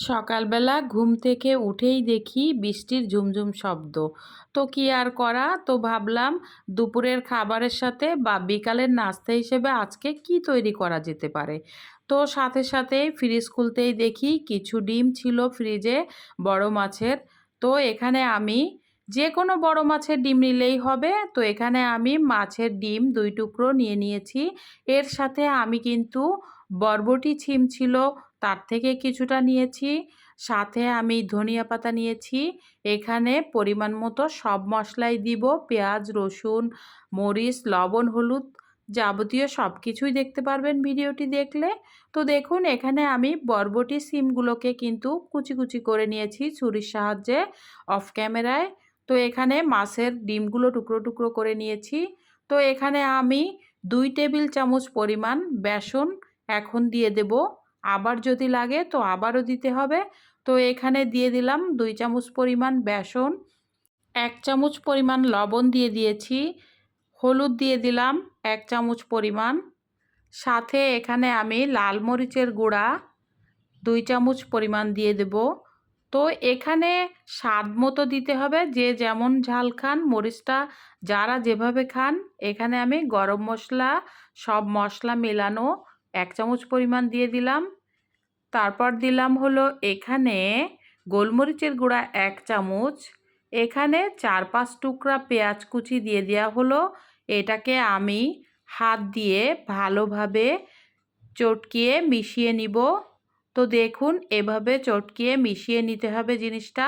সকালবেলা ঘুম থেকে উঠেই দেখি বৃষ্টির ঝুমঝুম শব্দ। তো কি আর করা? তো ভাবলাম দুপুরের খাবারের সাথে বা বিকালের নাস্তা হিসেবে আজকে কি তৈরি করা যেতে পারে? তো সাথে সাথে ফ্রিজ খুলতেই দেখি কিছু ডিম ছিল ফ্রিজে বড় মাছের। তো এখানে আমি যে কোনো বড় মাছের ডিম নিলেই হবে। তো এখানে আমি মাছের ডিম দুই টুকরো নিয়ে নিয়েছি। এর সাথে আমি কিন্তু বরবটি ছিম ছিল, তার থেকে কিছুটা নিয়েছি। সাথে আমি ধনিয়া পাতা নিয়েছি। এখানে পরিমাণ মতো সব মশলাই দিব, পেঁয়াজ, রসুন, মরিচ, লবণ, হলুদ যাবতীয় সব কিছুই দেখতে পারবেন ভিডিওটি দেখলে। তো দেখুন, এখানে আমি বরবটি সিমগুলোকে কিন্তু কুচি কুচি করে নিয়েছি ছুরির সাহায্যে অফ ক্যামেরায়। তো এখানে মাছের ডিমগুলো টুকরো টুকরো করে নিয়েছি। তো এখানে আমি দুই টেবিল চামচ পরিমাণ বেসন এখন দিয়ে দেব। আবার যদি লাগে তো আবারও দিতে হবে। তো এখানে দিয়ে দিলাম দুই চামচ পরিমাণ বেসন, এক চামচ পরিমাণ লবণ দিয়ে দিয়েছি, হলুদ দিয়ে দিলাম এক চামচ পরিমাণ। সাথে এখানে আমি লাল মরিচের গুঁড়া দুই চামচ পরিমাণ দিয়ে দেব। তো এখানে স্বাদ মতো দিতে হবে, যে যেমন ঝাল খান, মরিচটা যারা যেভাবে খান, এখানে আমি গরম মশলা, সব মশলা মেলানো এক চামচ পরিমাণ দিয়ে দিলাম। তারপর দিলাম হলো এখানে গোলমরিচের গুঁড়া এক চামচ। এখানে চার পাঁচ টুকরা পেঁয়াজ কুচি দিয়ে দেওয়া হলো। এটাকে আমি হাত দিয়ে ভালোভাবে চটকিয়ে মিশিয়ে নিব। তো দেখুন, এভাবে চটকিয়ে মিশিয়ে নিতে হবে জিনিসটা।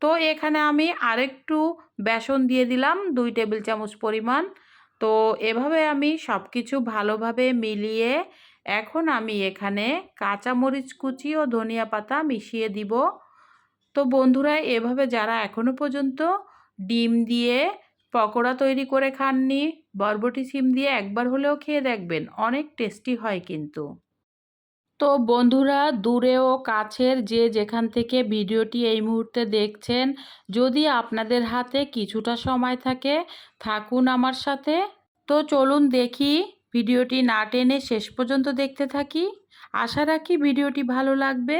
তো এখানে আমি আরেকটু বেসন দিয়ে দিলাম, দুই টেবিল চামচ পরিমাণ। তো এভাবে আমি সব কিছু ভালোভাবে মিলিয়ে এখন আমি এখানে কাঁচামরিচ কুচি ও ধনিয়া পাতা মিশিয়ে দিব। তো বন্ধুরা, এভাবে যারা এখনও পর্যন্ত ডিম দিয়ে পকোড়া তৈরি করে খাননি, বরবটি সিম দিয়ে একবার হলেও খেয়ে দেখবেন, অনেক টেস্টি হয় কিন্তু। তো বন্ধুরা, দূরে ও কাছের যে যেখান থেকে ভিডিওটি এই মুহূর্তে দেখছেন, যদি আপনাদের হাতে কিছুটা সময় থাকে, থাকুন আমার সাথে। তো চলুন দেখি ভিডিওটি না টেনে শেষ পর্যন্ত দেখতে থাকি। আশা রাখি ভিডিওটি ভালো লাগবে।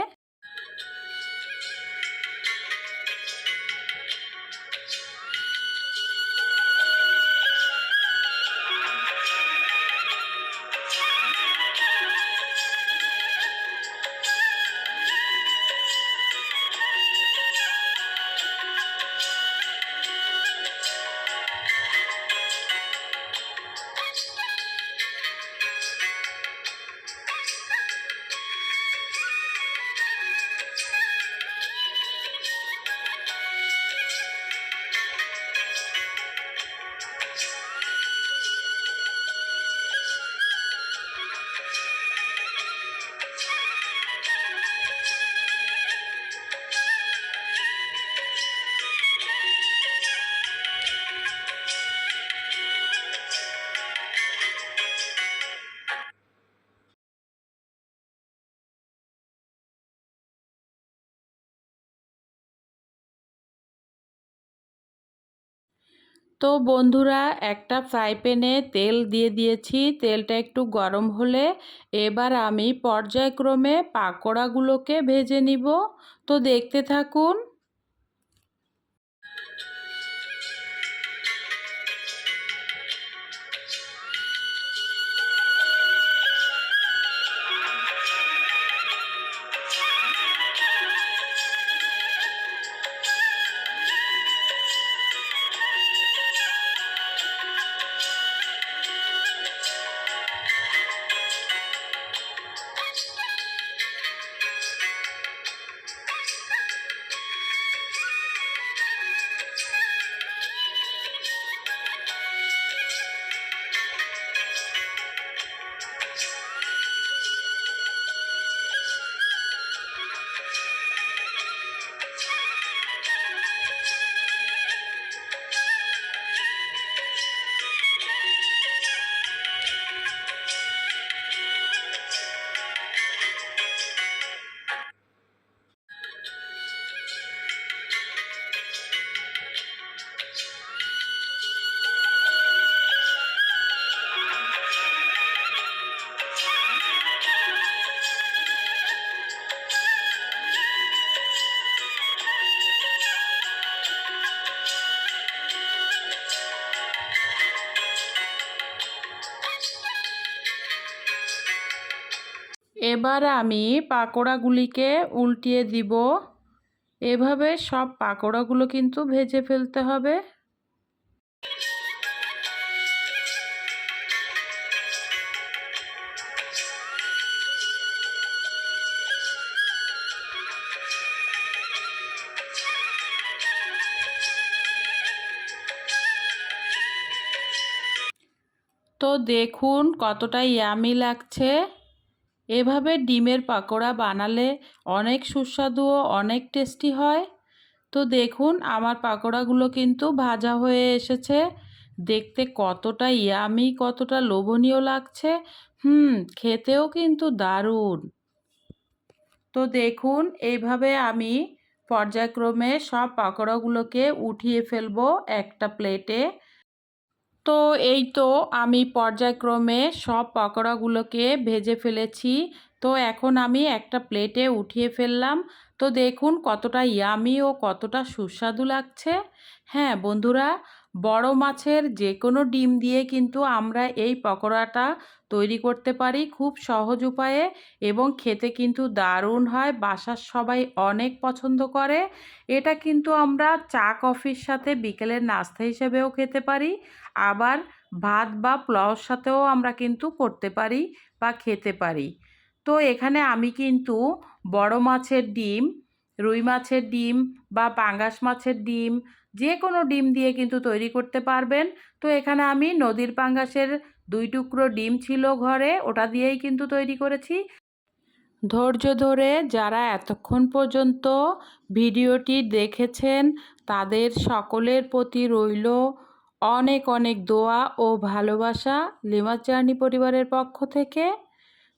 তো বন্ধুরা, একটা ফ্রাই প্যানে তেল দিয়ে দিয়েছি। তেলটা একটু গরম হলে এবার আমি পর্যায়ক্রমে পাকোড়াগুলোকে ভেজে নিব। তো দেখতে থাকুন। এবার আমি পাকোড়াগুলিকে উল্টিয়ে দিব। এভাবে সব পাকোড়াগুলো কিন্তু ভেজে ফেলতে হবে। তো দেখুন কতটা ইয়ামি লাগছে। এভাবে ডিমের পাকোড়া বানালে অনেক সুস্বাদু ও অনেক টেস্টি হয়। তো দেখুন, আমার পাকোড়াগুলো কিন্তু ভাজা হয়ে এসেছে। দেখতে কতটা ইয়ামি, কতটা লোভনীয় লাগছে। হুম, খেতেও কিন্তু দারুণ। তো দেখুন, এইভাবে আমি পর্যায়ক্রমে সব পাকোড়াগুলোকে উঠিয়ে ফেলব একটা প্লেটে। তো এই তো আমি পর্যায়ক্রমে সব পকোড়াগুলোকে ভেজে ফেলেছি। তো এখন আমি একটা প্লেটে উঠিয়ে ফেললাম। তো দেখুন কতটা ইয়ামি ও কতটা সুস্বাদু লাগছে। হ্যাঁ বন্ধুরা বড় মাছের যে কোনো ডিম দিয়ে কিন্তু আমরা এই পকোড়াটা তৈরি করতে পারি খুব সহজ উপায়ে এবং খেতে কিন্তু দারুণ হয়। বাসার সবাই অনেক পছন্দ করে। এটা কিন্তু আমরা চা কফির সাথে বিকেলের নাস্তা হিসেবেও খেতে পারি। আবার ভাত বা পোলাওর সাথেও আমরা কিন্তু করতে পারি বা খেতে পারি। তো এখানে আমি কিন্তু বড় মাছের ডিম, রুই মাছের ডিম বা পাঙ্গাস মাছের ডিম যে কোনো ডিম দিয়ে কিন্তু তৈরি করতে পারবেন। তো এখানে আমি নদীর পাঙ্গাসের দুই টুকরো ডিম ছিল ঘরে, ওটা দিয়েই কিন্তু তৈরি করেছি। ধৈর্য ধরে যারা এতক্ষণ পর্যন্ত ভিডিওটি দেখেছেন, তাদের সকলের প্রতি রইল অনেক অনেক দোয়া ও ভালোবাসা লিমার জার্নি পরিবারের পক্ষ থেকে।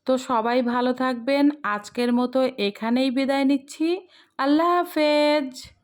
তো সবাই ভালো থাকবেন, আজকের মতো এখানেই বিদায় নিচ্ছি। আল্লাহ হাফেজ।